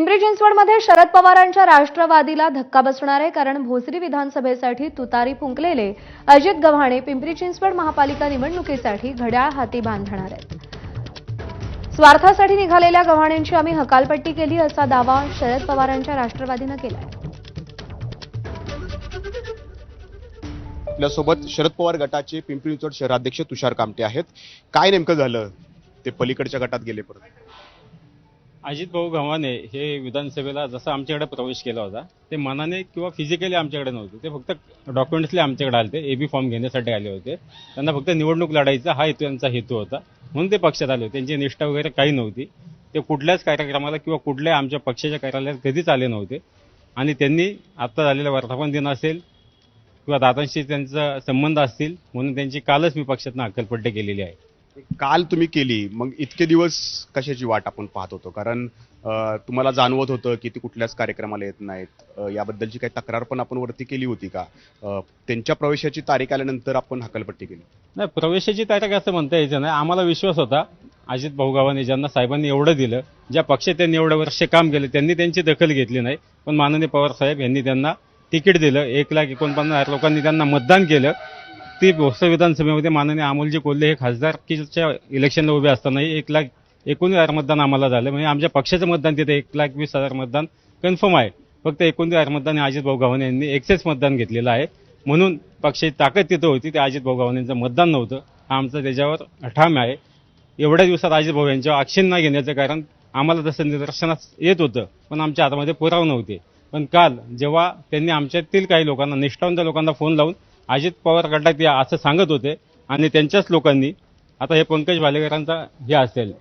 पिंपरी चिंचवडमध्ये शरद पवारांच्या राष्ट्रवादीला धक्का बसणार आहे कारण भोसरी विधानसभेसाठी तुतारी फुंकलेले अजित गव्हाणे पिंपरी चिंचवड महापालिका निवडणुकीसाठी घड्याळ हाती बांधणार आहेत. स्वार्थासाठी निघालेल्या गव्हाणेंची आम्ही हकालपट्टी केली असा दावा शरद पवारांच्या राष्ट्रवादीनं केलाय. आपल्यासोबत शरद पवार गटाचे पिंपरी चिंचवड शहराध्यक्ष तुषार कामटे आहेत. काय नेमकं झालं? ते पलीकडच्या गटात गेले परत. अजित भाऊ गव्हाणे हे विधानसभेला जसा आमच्याकडे प्रवेश केला होता ते मनाने किंवा फिजिकली आमच्याकडे नव्हते. ते फक्त डॉक्युमेंट्सली आमच्याकडे आले होते एबी फॉर्म घेण्यासाठी आले होते. त्यांना फक्त निवडणूक लढायचा हा हेतू त्यांचा हेतू होता. म्हणून ते पक्षात आले होते. त्यांची निष्ठा वगैरे काही नव्हती. ते कुठल्याच कार्यक्रमाला किंवा कुठल्या आमच्या पक्षाच्या कार्यालयात कधीच आले नव्हते. आणि त्यांनी आत्ता झालेला वर्धापन दिन असेल किंवा दादांशी त्यांचा संबंध असतील म्हणून त्यांची कालच मी पक्षातनं अक्कलपट्टी केलेली आहे. काल तुम्ही केली मग इतके दिवस कशाची वाट आपण पाहत होतो? कारण तुम्हाला जाणवत होतं की ते कुठल्याच कार्यक्रमाला येत नाहीत. याबद्दलची काही तक्रार पण आपण वरती केली होती का? त्यांच्या प्रवेशाची तारीख आल्यानंतर आपण हकालपट्टी केली. नाही प्रवेशाची तारीख असं म्हणता यायचं नाही. आम्हाला विश्वास होता अजित भाऊगावांनी ज्यांना साहेबांनी एवढं दिलं ज्या पक्षात त्यांनी एवढं वर्ष काम केलं त्यांनी त्यांची दखल घेतली नाही. पण माननीय पवार साहेब यांनी त्यांना तिकीट दिलं. एक लाख एकोणपन्नास हजार लोकांनी त्यांना मतदान केलं. ती भोसर विधानसभेमध्ये माननीय अमोलजी कोल्हे हे खासदारकीच्या इलेक्शनला उभे असतानाही एक लाख एकोणीस हजार मतदान आम्हाला झालं. म्हणजे आमच्या पक्षाचं मतदान तिथे एक लाख वीस हजार मतदान कन्फर्म आहे. फक्त एकोणतीस हजार मतदान हे अजित भाऊ गव्हाणे यांनी एक्सेस मतदान घेतलेलं आहे. म्हणून पक्षाची ताकद तिथं होती ते अजित भाऊ गव्हाणेंचं मतदान नव्हतं. हा आमचा त्याच्यावर ठाम आहे. एवढ्या दिवसात अजित भाऊ यांच्यावर ॲक्शन न घेण्याचं कारण आम्हाला तसं निदर्शनास येत होतं. पण आमच्या हातामध्ये पुराव नव्हते. पण काल जेव्हा त्यांनी आमच्यातील काही लोकांना निष्ठावंत लोकांना फोन लावून अजित पवार गटात या असं सांगत होते. आणि त्यांच्याच लोकांनी आता हे पंकज भालेकरांचा हे असेल